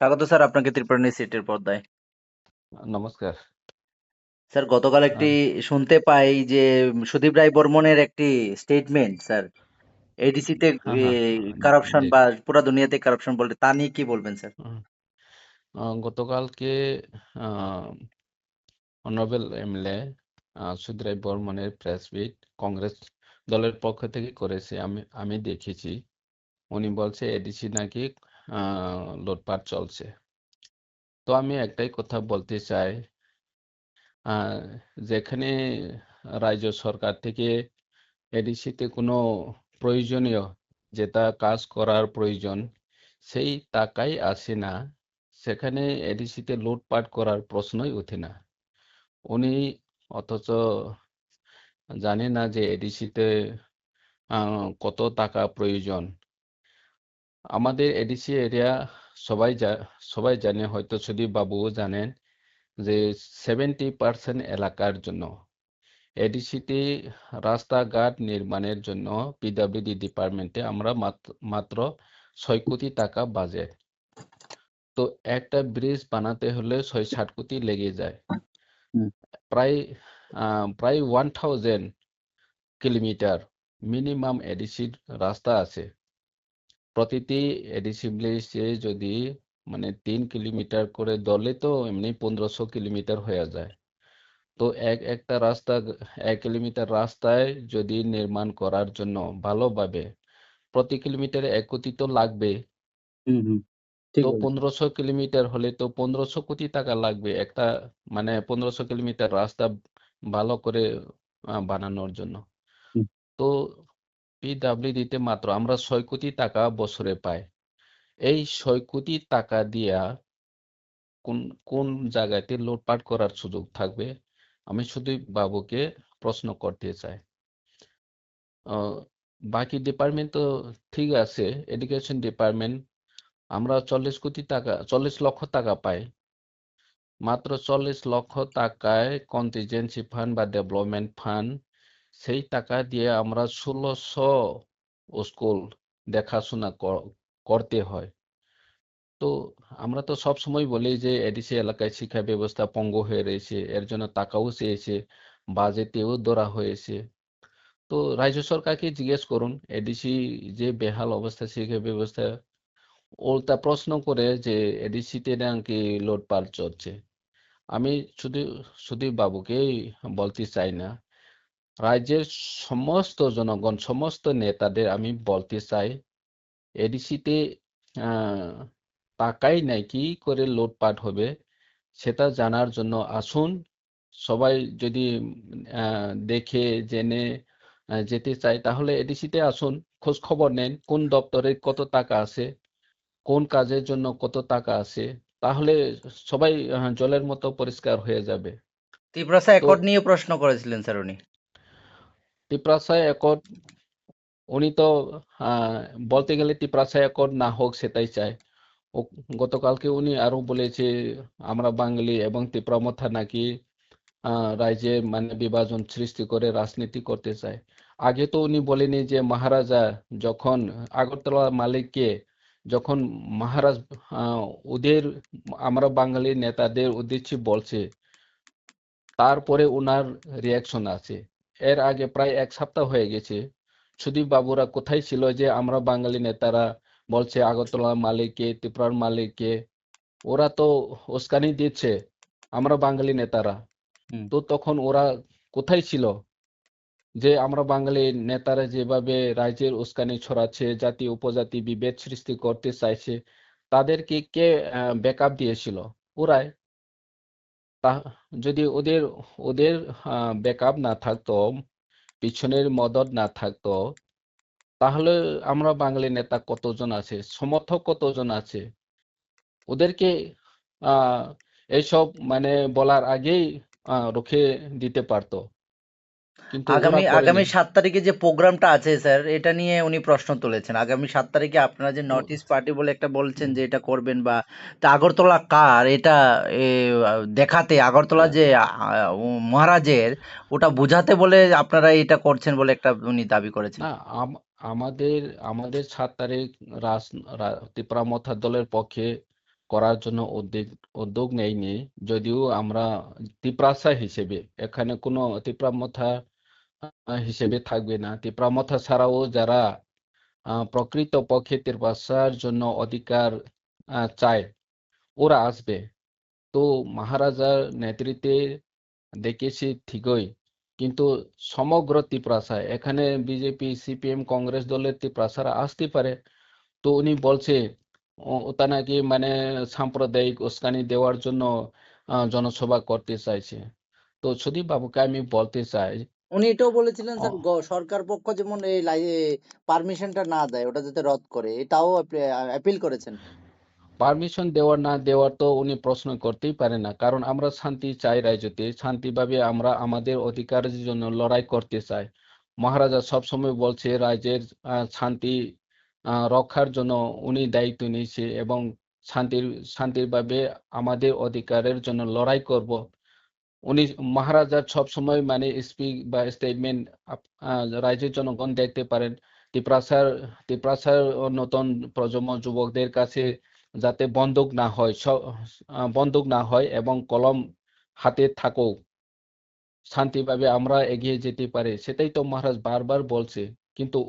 স্বাগত স্যার আপনাকে ত্রিপুরা নিউজ সিটির পর্দায়। নমস্কার। স্যার গতকাল একটি শুনতে পাই যে সুদীপ রায় বর্মনের একটি স্টেটমেন্ট স্যার। এডিসিতে হ্যাঁ, হ্যাঁ, কারাপশন বা পুরো দুনিয়াতে কারাপশন বলে তা নিয়ে কি বলবেন স্যার? গতকালকে অনারেবল এমএলএ সুধীরাই বর্মনের প্রেস মিট কংগ্রেস দলের পক্ষ থেকে করেছে। আমি আমি দেখেছি। উনি বলছে এডিসি নাকি লুটপাট চলছে। তো আমি একটাই কথা বলতে চাই যেখানে রাজ্য সরকার থেকে এডিসিতে কোনো প্রয়োজনীয় যেটা কাজ করার প্রয়োজন, সেই টাকাই আসে না। সেখানে এডিসিতে লুটপাট করার প্রশ্নই ওঠে না। উনি অথচ জানে না যে এডিসিতে কত টাকা প্রয়োজন। আমাদের এডিসি এরিয়া সবাই সবাই জানে হয়তো সুদীপ বাবুও জানেন যে সেভেন্টি পার্সেন্ট এলাকার জন্য এডিসিতে রাস্তাঘাট নির্মাণের জন্য পিডব্লিউডি ডিপার্টমেন্টে আমরা মাত্র- ছয় কোটি টাকা বাজেট তো একটা ব্রিজ বানাতে হলে ছয় ষাট কোটি লেগে যায়। প্রায় আহ, প্রায় ওয়ান থাউজেন্ড কিলোমিটার মিনিমাম এডিসির রাস্তা আছে। প্রতিটি এডিসি ব্রিজে যদি মানে তিন কিলোমিটার করে দলে তো এমনি পনেরোশো কিলোমিটার হয়ে যায়। তো এক একটা রাস্তা এক কিলোমিটার রাস্তায় যদি নির্মাণ করার জন্য ভালোভাবে প্রতি কিলোমিটারে এক কোটি তো লাগবে। তো। পনেরোশো কিলোমিটার হলে তো পনেরোশো কোটি টাকা লাগবে একটা মানে পনেরোশো কিলোমিটার রাস্তা ভালো করে বানানোর জন্য। তো পিডাব্লিউডি তে মাত্র আমরা ছয় কোটি টাকা বছরে পাই। এই ছয় কোটি টাকা দিয়া কোন কোন জায়গাতে লুটপাট করার সুযোগ থাকবে? আমি শুধু বাবুকে প্রশ্ন করতে চাই। বাকি ডিপার্টমেন্ট তো ঠিক আছে এডুকেশন ডিপার্টমেন্ট আমরা চল্লিশ কোটি টাকা, চল্লিশ লক্ষ টাকা পাই। মাত্র চল্লিশ লক্ষ টাকায় কন্টিজেন্সি ফান্ড বা ডেভেলপমেন্ট ফান্ড সেই টাকা দিয়ে আমরা ষোলোশো স্কুল দেখাশোনা করতে হয়। তো আমরা তো সব সময় বলি যে এডিসি এলাকায় শিক্ষা ব্যবস্থা পঙ্গু হয়ে রয়েছে, এর জন্য টাকাও চেয়েছে, বাজেটেও ধরা হয়েছে। তো রাজ্য সরকারকে জিজ্ঞেস করুন এডিসি যে বেহাল অবস্থা শিক্ষা ব্যবস্থা উল্টা প্রশ্ন করে যে এডিসিতে নাকি লুটপাট চলছে। আমি শুধু শুধু বাবুকেই বলতে চাই না। রাজ্যের সমস্ত জনগণ সমস্ত নেতাদের আমি বলতে চাই এডিসিতে টাকাই নাই কি করে লুটপাট হবে সেটা জানার জন্য আসুন। সবাই যদি দেখে জেনে যেতে চায় তাহলে এডিসিতে আসুন খোঁজ খবর নেন কোন দপ্তরে কত টাকা আছে কোন কাজের জন্য কত টাকা আছে তাহলে সবাই জলের মতো পরিষ্কার হয়ে যাবে। ত্রিপুরাসা অ্যাকর্ড নিয়ে প্রশ্ন করেছিলেন স্যার উনি। তিপ্রাসায় অ্যাকর্ড উনি তো বলতে গেলে তিপ্রাসায় অ্যাকর্ড না হোক সেটাই চায়। ও, গতকালকে উনি আরও বলেছে, আমরা বাঙালি এবং তিপ্রামথা নাকি রাজ্যে মানে বিভাজন সৃষ্টি করে রাজনীতি করতে চায়। আগে তো উনি বলেনি যে মহারাজা যখন আগরতলা মালিককে, যখন মহারাজ ওদের, আমরা বাঙালি নেতাদের উদ্দেশ্যে বলছে, তারপরে উনার রিয়াকশন আছে। এর আগে প্রায় এক সপ্তাহ হয়ে গেছে। সুদীপ বাবুরা কোথায় ছিল যে আমরা বাঙালি নেতারা বলছে আগরতলা মালিককে ত্রিপুরার মালিককে ওরা তো উস্কানি দিচ্ছে আমরা বাঙালি নেতারা। তো তখন ওরা কোথায় ছিল? যে আমরা বাঙালি নেতারা যেভাবে রাজ্যের উস্কানি ছড়াচ্ছে জাতি উপজাতি বিভেদ সৃষ্টি করতে চাইছে তাদেরকে কে ব্যাকআপ দিয়েছিল? ওরাই। যদি ওদের ওদের ব্যাকআপ না থাকতো, পিছনের মদত না থাকতো, তাহলে আমরা বাঙালি নেতা কতজন আছে, সমর্থক কতজন আছে? ওদেরকে এইসব মানে বলার আগেই রুখে দিতে পারতো। আগামী আগামী সাত তারিখে যে প্রোগ্রামটা আছে স্যার এটা নিয়ে উনি প্রশ্ন তুলেছেন। আগামী সাত তারিখে আপনারা যে নর্থ ইস্ট পার্টি বলে একটা বলছেন যে এটা করবেন বা তা আগরতলা কার এটা এ, দেখাতে আগরতলা যে মহারাজের ওটা বোঝাতে বলে আপনারা এটা করছেন বলে একটা উনি দাবি করেছেন। আমাদের আমাদের সাত তারিখ রাজ রা- তিপ্রামথা দলের পক্ষে করার জন্য উদ্যোগ উদ্যোগ নেয়নি যদিও আমরা তিপ্রাসা হিসেবে এখানে কোনো তিপ্রামথা আহ, হিসেবে থাকবে না। তিপ্রামথা ছাড়াও যারা প্রকৃত পক্ষে তিপ্রাসার জন্য অধিকার চায়, ওরা আসবে। তো মহারাজার নেতৃত্বে দেখেছি ঠিকই। কিন্তু সমগ্র তিপ্রাসা এখানে বিজেপি, সিপিএম, কংগ্রেস দলের তিপ্রাসারা আসতে পারে। তো উনি বলছে ওটা নাকি মানে সাম্প্রদায়িক উস্কানি দেওয়ার জন্য জনসভা করতে চাইছে। তো সুদীপ বাবুকে আমি বলতে চাই উনি এটাও বলেছিলেন স্যার সরকার পক্ষ যেমন এই পারমিশনটা না দেয় ওটা যাতে রদ করে এটাও অ্যাপিল করেছেন। পারমিশন দেওয়ার না দেওয়ার তো উনি প্রশ্ন করতেই পারে না। কারণ আমরা শান্তি চাই রাজ্যতে শান্তিভাবে আমরা আমাদের অধিকারের জন্য লড়াই করতে চাই। মহারাজা সবসময় বলছে রাজ্যের শান্তি আহ, রক্ষার জন্য উনি দায়িত্ব নিয়েছে এবং শান্তির শান্তির শান্তিরভাবে আমাদের অধিকারের জন্য লড়াই করব। উনি মহারাজার সবসময় মানে স্পিক বা স্টেটমেন্ট রাজ্যের জনগণ দেখতে পারেন তিপ্রাসার তিপ্রাসার নতুন প্রজন্ম যুবকদের কাছে যাতে বন্দুক না হয় স- আহ, বন্দুক না হয় এবং কলম হাতে থাকুক শান্তিভাবে আমরা এগিয়ে যেতে পারি সেটাই তো মহারাজ বারবার বলছে কিন্তু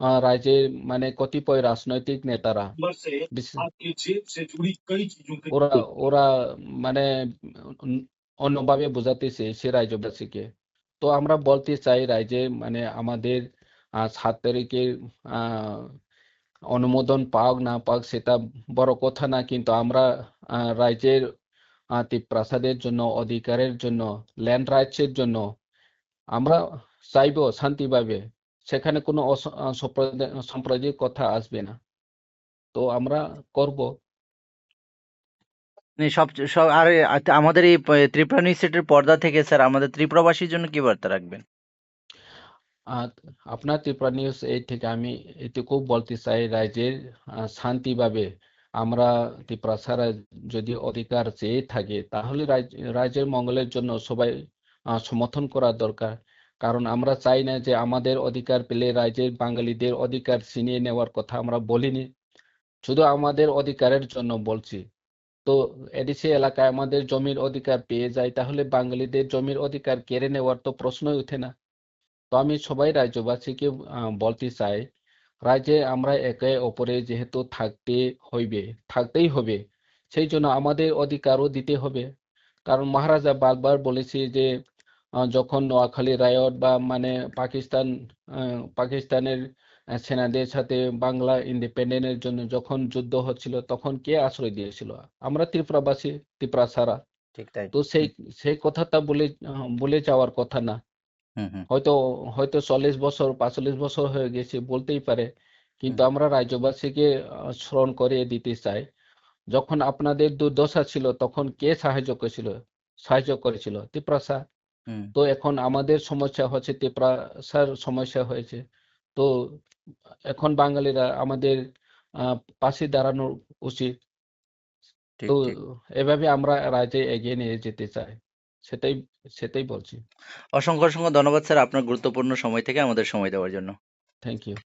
আহ, রাজ্যের মানে কতিপয় রাজনৈতিক নেতারা नंबर से বিশেষ आपकी जेब से जुड़ी कई चीजों के ওরা ওরা মানে উম অন্যভাবে বোঝাতেছে সে রাজ্যবাসীকে তো আমরা বলতে চাই রাজ্যে মানে আমাদের সাত তারিখের অনুমোদন পাক না পাক সেটা বড় কথা না কিন্তু আমরা রাজ্যের আহ, জন্য অধিকারের জন্য ল্যান্ড রাইটসের জন্য আমরা চাইব শান্তিভাবে। সেখানে কোনো সাম্প্রদায়িক কথা আসবে না। তো আমরা করব। সব সব, আর আমাদের এই ত্রিপুরা নিউজ সেটের পর্দা থেকে স্যার আমাদের ত্রিপুরাবাসীর জন্য কি বার্তা রাখবেন? আপনার ত্রিপুরা নিউজ এই থেকে আমি এটুকু বলতে চাই, রাজ্যের শান্তিভাবে আমরা ত্রিপুরাসারা যদি অধিকার চেয়ে থাকে, তাহলে রাজ- রাজ্যের মঙ্গলের জন্য সবাই সমর্থন করা দরকার। কারণ আমরা চাই না যে আমাদের অধিকার পেলে রাজ্যের বাঙালিদের অধিকার ছিনিয়ে নেওয়ার কথা আমরা বলিনি। শুধু আমাদের অধিকারের জন্য বলছি। তো এডিসি এলাকায় আমাদের জমির অধিকার পেয়ে যায়, তাহলে বাঙালিদের জমির অধিকার কেড়ে নেওয়ার তো প্রশ্নই ওঠে না। তো আমি সবাই রাজ্যবাসীকে বলতে চাই, রাজ্যে আমরা একে অপরে যেহেতু থাকতে হইবে, থাকতেই হবে, সেই জন্য আমাদের অধিকারও দিতে হবে। কারণ মহারাজা বারবার বলেছে যে যখন নোয়াখালী, রায়ট বা মানে পাকিস্তান পাকিস্তানের সেনাদের সাথে বাংলা ইন্ডিপেন্ডেন্টের জন্য যখন যুদ্ধ হচ্ছিল তখন কে আশ্রয় দিয়েছিল? আমরা ত্রিপুরাবাসী ত্রিপুরা সারা ঠিক তাই। তো সেই সেই কথাটা বলে বলে যাওয়ার কথা না। হয়তো হয়তো চল্লিশ বছর পাঁচচল্লিশ বছর হয়ে গেছে বলতেই পারে। কিন্তু আমরা রাজ্যবাসীকে স্মরণ করিয়ে দিতে চাই। যখন আপনাদের দুর্দশা ছিল তখন কে সাহায্য করেছিল? সাহায্য করেছিল তিপ্রাসা হুম। তো এখন আমাদের সমস্যা হচ্ছে তিপ্রাসার সমস্যা হয়েছে। তো এখন বাঙালিরা আমাদের আহ, পাশে দাঁড়ানো উচিত। ঠিক তো ঠিক। এভাবে আমরা রাজ্যে এগিয়ে নিয়ে যেতে চাই সেটাই সেটাই বলছি। অসংখ্য অসংখ্য ধন্যবাদ স্যার আপনার গুরুত্বপূর্ণ সময় থেকে আমাদের সময় দেওয়ার জন্য। Thank you